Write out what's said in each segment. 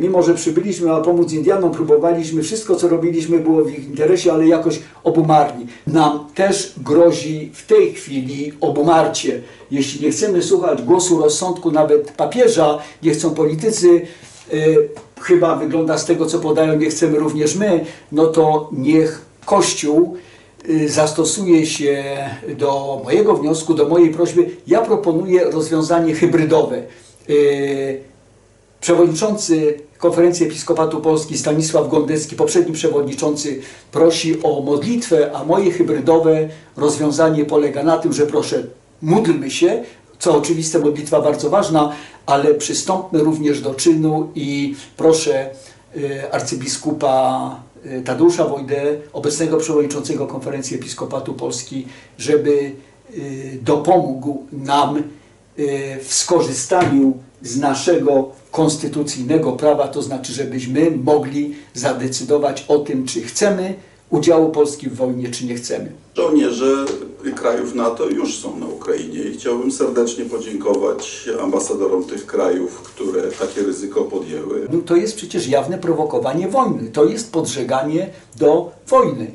Mimo, że przybyliśmy ma pomóc Indianom, próbowaliśmy, wszystko co robiliśmy było w ich interesie, ale jakoś obumarli. Nam też grozi w tej chwili obumarcie. Jeśli nie chcemy słuchać głosu rozsądku nawet papieża, nie chcą politycy, y, chyba wygląda z tego co podają, nie chcemy również my, no to niech Kościół y, zastosuje się do mojego wniosku, do mojej prośby. Ja proponuję rozwiązanie hybrydowe. Y, Przewodniczący Konferencji Episkopatu Polski Stanisław Gondecki, poprzedni przewodniczący, prosi o modlitwę, a moje hybrydowe rozwiązanie polega na tym, że proszę, módlmy się, co oczywiste, modlitwa bardzo ważna, ale przystąpmy również do czynu i proszę y, arcybiskupa y, Tadeusza Wojdę, obecnego przewodniczącego Konferencji Episkopatu Polski, żeby y, dopomógł nam w skorzystaniu z naszego konstytucyjnego prawa, to znaczy, żebyśmy mogli zadecydować o tym, czy chcemy udziału Polski w wojnie, czy nie chcemy. Żołnierze krajów NATO już są na Ukrainie i chciałbym serdecznie podziękować ambasadorom tych krajów, które takie ryzyko podjęły. No, to jest przecież jawne prowokowanie wojny, to jest podżeganie do wojny.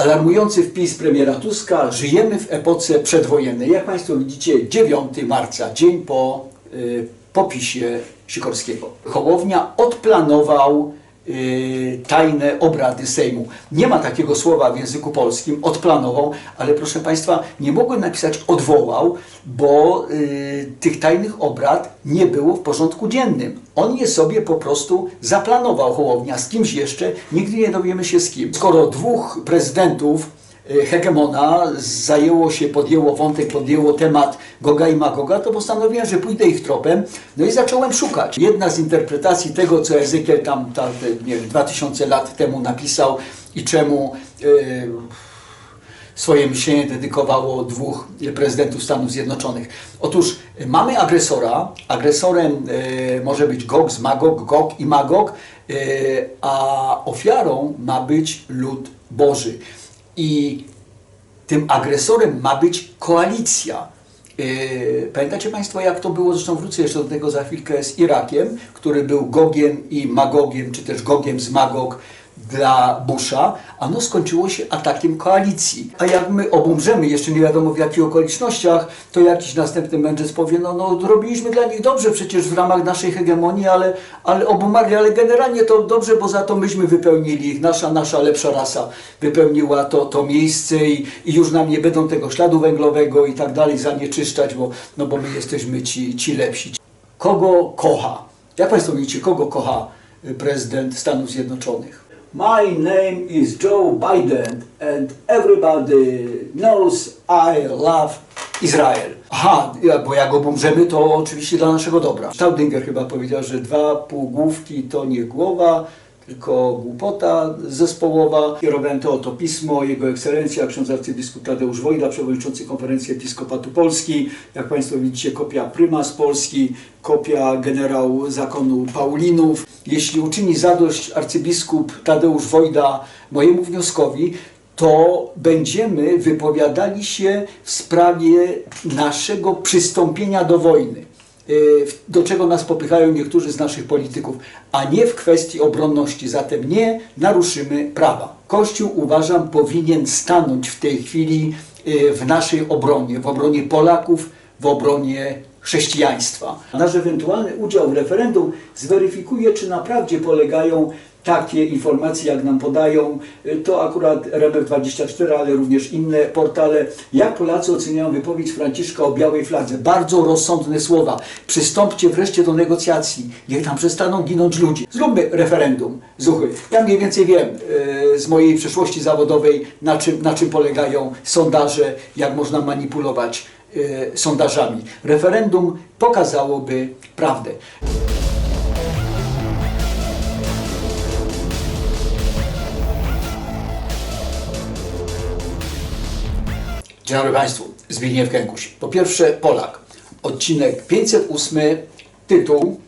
Alarmujący wpis premiera Tuska, żyjemy w epoce przedwojennej. Jak Państwo widzicie, 9 marca, dzień po y, popisie Sikorskiego. Hołownia odplanował tajne obrady Sejmu. Nie ma takiego słowa w języku polskim, odplanował, ale proszę Państwa, nie mogłem napisać odwołał, bo y, tych tajnych obrad nie było w porządku dziennym. On je sobie po prostu zaplanował Hołownia z kimś jeszcze, nigdy nie dowiemy się z kim. Skoro dwóch prezydentów y, hegemona zajęło się, podjęło wątek, podjęło temat Goga i Magoga, to postanowiłem, że pójdę ich tropem. No i zacząłem szukać. Jedna z interpretacji tego, co Ezekiel tam, tam nie wiem, 2000 lat temu napisał i czemu y, swoje myślenie dedykowało dwóch prezydentów Stanów Zjednoczonych. Otóż y, mamy agresora. Agresorem y, może być Gog, Magog, Gog i Magog, y, a ofiarą ma być lud Boży. I tym agresorem ma być koalicja. Yy, Pamiętacie Państwo, jak to było? Zresztą wrócę jeszcze do tego za chwilkę z Irakiem, który był Gogiem i Magogiem, czy też Gogiem z Magog dla Busha. Ano skończyło się atakiem koalicji. A jak my obumrzemy, jeszcze nie wiadomo w jakich okolicznościach, to jakiś następny mędrzec powie, no, no robiliśmy dla nich dobrze przecież w ramach naszej hegemonii, ale, ale obumarli, ale generalnie to dobrze, bo za to myśmy wypełnili ich, nasza, nasza lepsza rasa wypełniła to, to miejsce i, i już nam nie będą tego śladu węglowego i tak dalej zanieczyszczać, bo, no bo my jesteśmy ci, ci lepsi. Kogo kocha? Jak Państwo widzicie, kogo kocha y, prezydent Stanów Zjednoczonych? My name is Joe Biden and everybody knows I love Israel. Aha, bo jak obumrzemy, to oczywiście dla naszego dobra. Staudinger chyba powiedział, że dwa półgłówki to nie głowa, tylko głupota zespołowa. Kierowałem to oto pismo, Jego Ekscelencja, ksiądz arcybiskup Tadeusz Wojda, przewodniczący Konferencji Episkopatu Polski. Jak Państwo widzicie, kopia prymas Polski, kopia generał zakonu Paulinów. Jeśli uczyni zadość arcybiskup Tadeusz Wojda mojemu wnioskowi, to będziemy wypowiadali się w sprawie naszego przystąpienia do wojny do czego nas popychają niektórzy z naszych polityków, a nie w kwestii obronności. Zatem nie naruszymy prawa. Kościół, uważam, powinien stanąć w tej chwili y, w naszej obronie, w obronie Polaków, w obronie chrześcijaństwa. Nasz ewentualny udział w referendum zweryfikuje, czy naprawdę polegają takie informacje, jak nam podają, y, to akurat RMF24, ale również inne portale, jak Polacy oceniają wypowiedź Franciszka o białej fladze. Bardzo rozsądne słowa. Przystąpcie wreszcie do negocjacji. Niech tam przestaną ginąć ludzie. Zróbmy referendum. Zuchy. Ja mniej więcej wiem y, z mojej przeszłości zawodowej, na czym, na czym polegają sondaże, jak można manipulować y, sondażami. Referendum pokazałoby prawdę. Dzień dobry Państwu, Zbigniew Kękuś. Po pierwsze Polak, odcinek 508, tytuł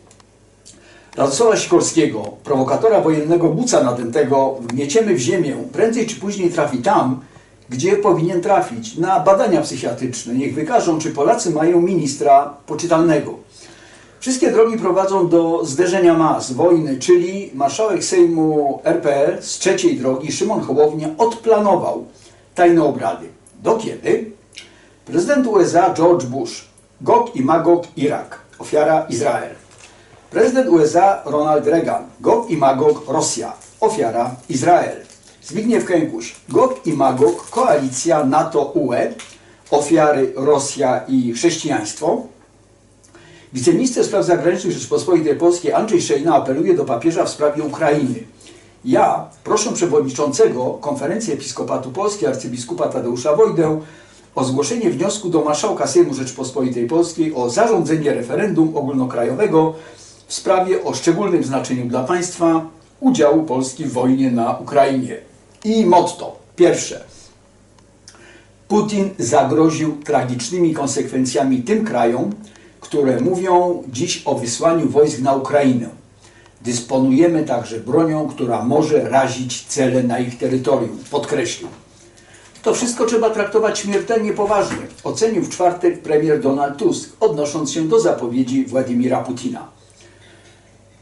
Radosława Sikorskiego, prowokatora wojennego buca nadętego, wgnieciemy w ziemię, prędzej czy później trafi tam, gdzie powinien trafić, na badania psychiatryczne. Niech wykażą, czy Polacy mają ministra poczytalnego. Wszystkie drogi prowadzą do zderzenia mas, wojny, czyli marszałek Sejmu RPR z trzeciej drogi Szymon Hołownia odplanował tajne obrady. Do kiedy? Prezydent USA George Bush, Gog i Magog Irak, ofiara Izrael. Prezydent USA Ronald Reagan, Gog i Magog Rosja, ofiara Izrael. Zbigniew Kękuś, Gog i Magog, koalicja NATO-UE, ofiary Rosja i chrześcijaństwo. Wiceminister Spraw Zagranicznych Rzeczypospolitej Polskiej Andrzej Szejna apeluje do papieża w sprawie Ukrainy. Ja proszę przewodniczącego Konferencji Episkopatu Polskiej arcybiskupa Tadeusza Wojdę o zgłoszenie wniosku do marszałka Sejmu Rzeczypospolitej Polskiej o zarządzenie referendum ogólnokrajowego w sprawie o szczególnym znaczeniu dla państwa udziału Polski w wojnie na Ukrainie. I motto pierwsze. Putin zagroził tragicznymi konsekwencjami tym krajom, które mówią dziś o wysłaniu wojsk na Ukrainę. Dysponujemy także bronią, która może razić cele na ich terytorium, podkreślił. To wszystko trzeba traktować śmiertelnie poważnie, ocenił w czwartek premier Donald Tusk, odnosząc się do zapowiedzi Władimira Putina.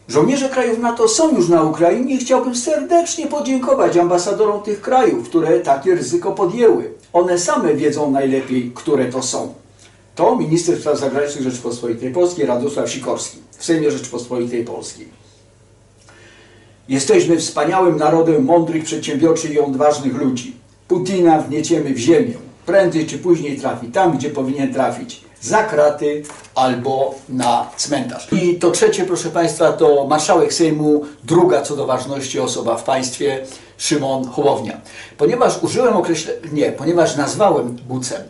Żołnierze krajów NATO są już na Ukrainie i chciałbym serdecznie podziękować ambasadorom tych krajów, które takie ryzyko podjęły. One same wiedzą najlepiej, które to są. To minister spraw zagranicznych Rzeczypospolitej Polskiej Radosław Sikorski w Sejmie Rzeczypospolitej Polskiej. Jesteśmy wspaniałym narodem mądrych, przedsiębiorczych i odważnych ludzi. Putina wnieciemy w ziemię. Prędzej czy później trafi tam, gdzie powinien trafić. Za kraty albo na cmentarz. I to trzecie, proszę Państwa, to marszałek Sejmu, druga co do ważności osoba w państwie, Szymon Hołownia. Ponieważ użyłem określenia, nie, ponieważ nazwałem bucem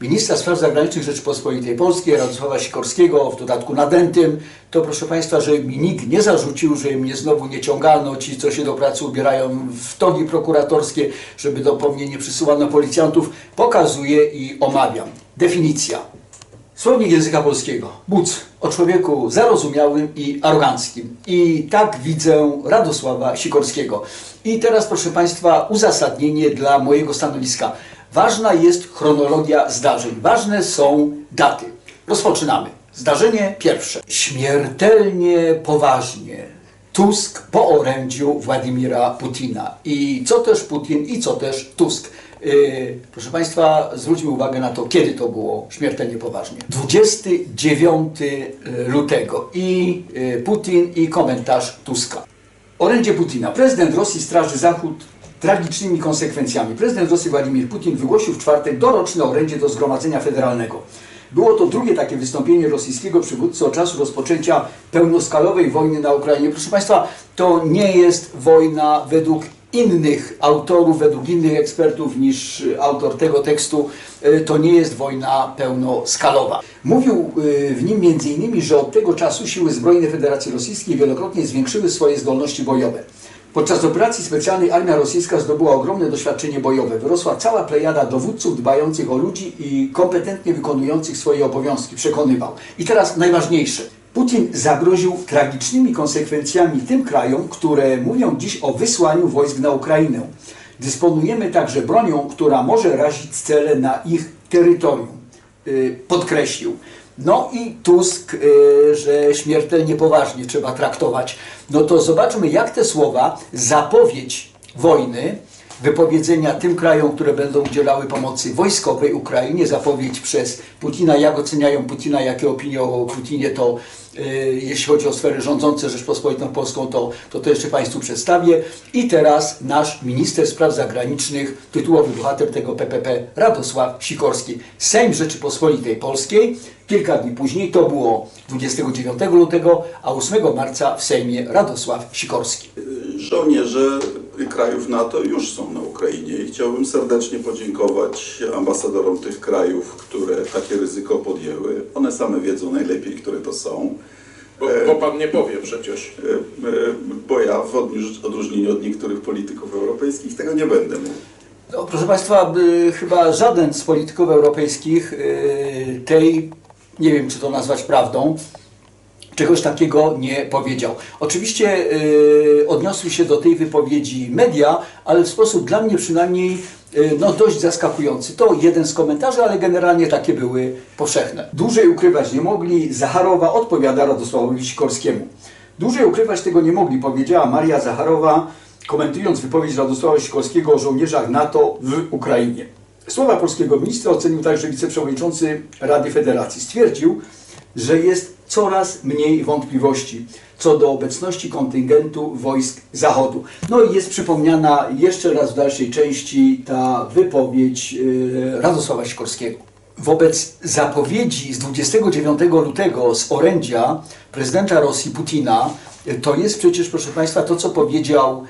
ministra spraw zagranicznych Rzeczypospolitej Polskiej, Radosława Sikorskiego, w dodatku nadętym, to proszę Państwa, żeby mi nikt nie zarzucił, że mnie znowu nie ciągano, ci, co się do pracy ubierają w togi prokuratorskie, żeby do mnie nie przysyłano policjantów, pokazuję i omawiam. Definicja. Słownik języka polskiego. Buc o człowieku zarozumiałym i aroganckim. I tak widzę Radosława Sikorskiego. I teraz, proszę Państwa, uzasadnienie dla mojego stanowiska. Ważna jest chronologia zdarzeń. Ważne są daty. Rozpoczynamy. Zdarzenie pierwsze. Śmiertelnie poważnie. Tusk po orędziu Władimira Putina. I co też Putin, i co też Tusk. Yy, proszę Państwa, zwróćmy uwagę na to, kiedy to było śmiertelnie poważnie. 29 lutego i yy, Putin i komentarz Tuska. Orędzie Putina. Prezydent Rosji straży Zachód tragicznymi konsekwencjami. Prezydent Rosji Władimir Putin wygłosił w czwartek doroczne orędzie do Zgromadzenia Federalnego. Było to drugie takie wystąpienie rosyjskiego przywódcy od czasu rozpoczęcia pełnoskalowej wojny na Ukrainie. Proszę Państwa, to nie jest wojna według innych autorów, według innych ekspertów niż autor tego tekstu. E, To nie jest wojna pełnoskalowa. Mówił e, w nim m.in., że od tego czasu siły zbrojne Federacji Rosyjskiej wielokrotnie zwiększyły swoje zdolności bojowe. Podczas operacji specjalnej armia rosyjska zdobyła ogromne doświadczenie bojowe. Wyrosła cała plejada dowódców dbających o ludzi i kompetentnie wykonujących swoje obowiązki, przekonywał. I teraz najważniejsze. Putin zagroził tragicznymi konsekwencjami tym krajom, które mówią dziś o wysłaniu wojsk na Ukrainę. Dysponujemy także bronią, która może razić cele na ich terytorium. Yy, Podkreślił. No i Tusk, y, że śmiertelnie poważnie trzeba traktować. No to zobaczmy, jak te słowa, zapowiedź wojny, wypowiedzenia tym krajom, które będą udzielały pomocy wojskowej Ukrainie, zapowiedź przez Putina, jak oceniają Putina, jakie opinie o Putinie, to y, jeśli chodzi o sfery rządzące Rzeczpospolitą Polską, to, to to jeszcze Państwu przedstawię. I teraz nasz minister spraw zagranicznych, tytułowy bohater tego PPP, Radosław Sikorski. Sejm Rzeczypospolitej Polskiej, kilka dni później, to było 29 lutego, a 8 marca w Sejmie Radosław Sikorski. Żołnierze krajów NATO już są na Ukrainie i chciałbym serdecznie podziękować ambasadorom tych krajów, które takie ryzyko podjęły. One same wiedzą najlepiej, które to są. Bo, bo pan nie powie przecież. E, e, Bo ja w odróżnieniu od niektórych polityków europejskich tego nie będę mówił. No, proszę Państwa, y, chyba żaden z polityków europejskich tej, nie wiem czy to nazwać prawdą, czegoś takiego nie powiedział. Oczywiście yy, odniosły się do tej wypowiedzi media, ale w sposób dla mnie przynajmniej yy, no, dość zaskakujący. To jeden z komentarzy, ale generalnie takie były powszechne. Dłużej ukrywać nie mogli, Zacharowa odpowiada Radosławowi Sikorskiemu. Dłużej ukrywać tego nie mogli, powiedziała Maria Zacharowa, komentując wypowiedź Radosława Sikorskiego o żołnierzach NATO w Ukrainie. Słowa polskiego ministra ocenił także wiceprzewodniczący Rady Federacji. Stwierdził, że jest coraz mniej wątpliwości co do obecności kontyngentu wojsk Zachodu. No i jest przypomniana jeszcze raz w dalszej części ta wypowiedź yy, Radosława Sikorskiego. Wobec zapowiedzi z 29 lutego z orędzia prezydenta Rosji Putina, to jest przecież, proszę Państwa, to co powiedział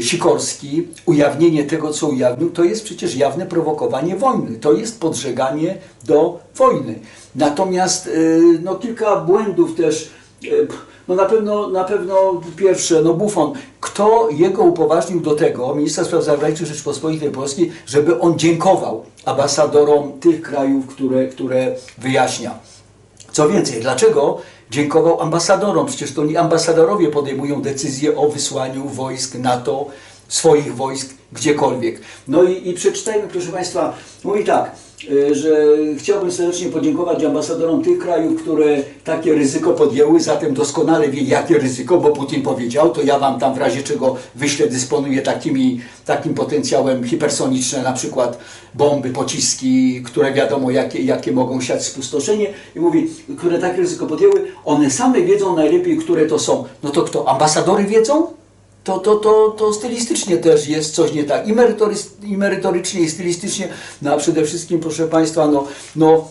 Sikorski, ujawnienie tego, co ujawnił, to jest przecież jawne prowokowanie wojny. To jest podżeganie do wojny. Natomiast yy, no, kilka błędów też. yy, No na pewno, na pewno pierwsze, no Buffon, kto jego upoważnił do tego, ministra spraw zagranicznych Rzeczpospolitej Polskiej, żeby on dziękował ambasadorom tych krajów, które, które wyjaśnia. Co więcej, dlaczego dziękował ambasadorom? Przecież to nie ambasadorowie podejmują decyzję o wysłaniu wojsk NATO, swoich wojsk gdziekolwiek. No i, i przeczytajmy, proszę Państwa, mówi tak, y, że chciałbym serdecznie podziękować ambasadorom tych krajów, które takie ryzyko podjęły, zatem doskonale wie jakie ryzyko, bo Putin powiedział, to ja Wam tam w razie czego wyślę, dysponuję takimi, takim potencjałem hipersoniczne, na przykład bomby, pociski, które wiadomo jakie, jakie mogą siać spustoszenie i mówi, które takie ryzyko podjęły, one same wiedzą najlepiej, które to są. No to kto? Ambasadory wiedzą? To, to, to, to stylistycznie też jest coś nie tak. I, merytorys, i merytorycznie, i stylistycznie, no a przede wszystkim, proszę Państwa, no, no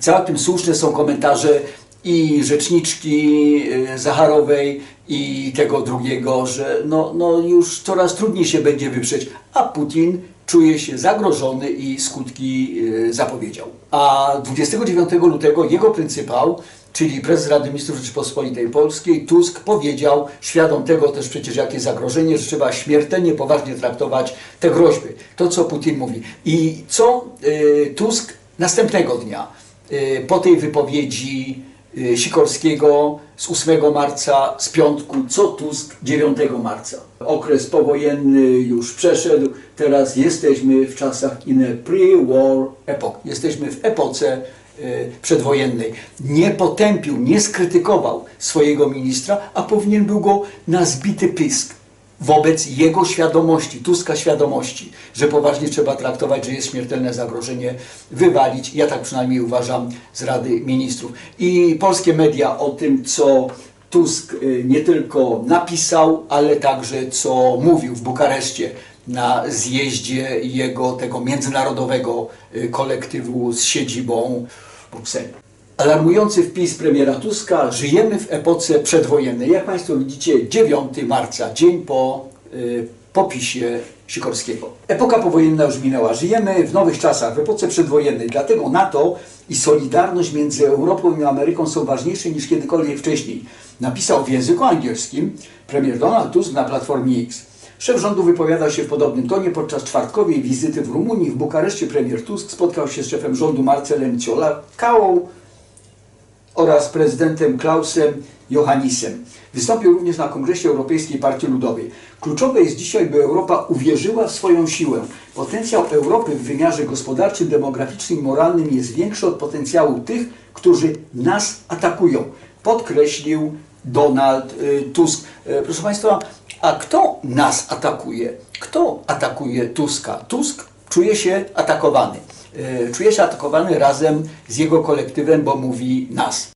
całkiem słuszne są komentarze i rzeczniczki y, Zacharowej i tego drugiego, że no, no już coraz trudniej się będzie wyprzeć, a Putin czuje się zagrożony i skutki y, zapowiedział. A 29 lutego jego pryncypał czyli prezes Rady Ministrów Rzeczypospolitej Polskiej, Tusk powiedział, świadom tego też przecież jakie zagrożenie, że trzeba śmiertelnie poważnie traktować te groźby. To, co Putin mówi. I co y, Tusk następnego dnia, y, po tej wypowiedzi y, Sikorskiego z 8 marca, z piątku, co Tusk 9 marca. Okres powojenny już przeszedł, teraz jesteśmy w czasach in a pre-war epoch. Jesteśmy w epoce przedwojennej. Nie potępił, nie skrytykował swojego ministra, a powinien był go na zbity pysk wobec jego świadomości, Tuska świadomości, że poważnie trzeba traktować, że jest śmiertelne zagrożenie, wywalić, ja tak przynajmniej uważam, z Rady Ministrów. I polskie media o tym, co Tusk y, nie tylko napisał, ale także co mówił w Bukareszcie na zjeździe jego tego międzynarodowego y, kolektywu z siedzibą w Brukseli. Alarmujący wpis premiera Tuska, żyjemy w epoce przedwojennej. Jak Państwo widzicie, 9 marca, dzień po y, popisie Sikorskiego. Epoka powojenna już minęła. Żyjemy w nowych czasach, w epoce przedwojennej. Dlatego NATO i solidarność między Europą i Ameryką są ważniejsze niż kiedykolwiek wcześniej. Napisał w języku angielskim premier Donald Tusk na Platformie X. Szef rządu wypowiadał się w podobnym tonie podczas czwartkowej wizyty w Rumunii. W Bukareszcie premier Tusk spotkał się z szefem rządu Marcelem Ciolakałą, oraz prezydentem Klausem Johannisem. Wystąpił również na Kongresie Europejskiej Partii Ludowej. Kluczowe jest dzisiaj, by Europa uwierzyła w swoją siłę. Potencjał Europy w wymiarze gospodarczym, demograficznym i moralnym jest większy od potencjału tych, którzy nas atakują. Podkreślił Donald y, Tusk. E, Proszę Państwa, a kto nas atakuje? Kto atakuje Tuska? Tusk czuje się atakowany. E, Czuje się atakowany razem z jego kolektywem, bo mówi nas.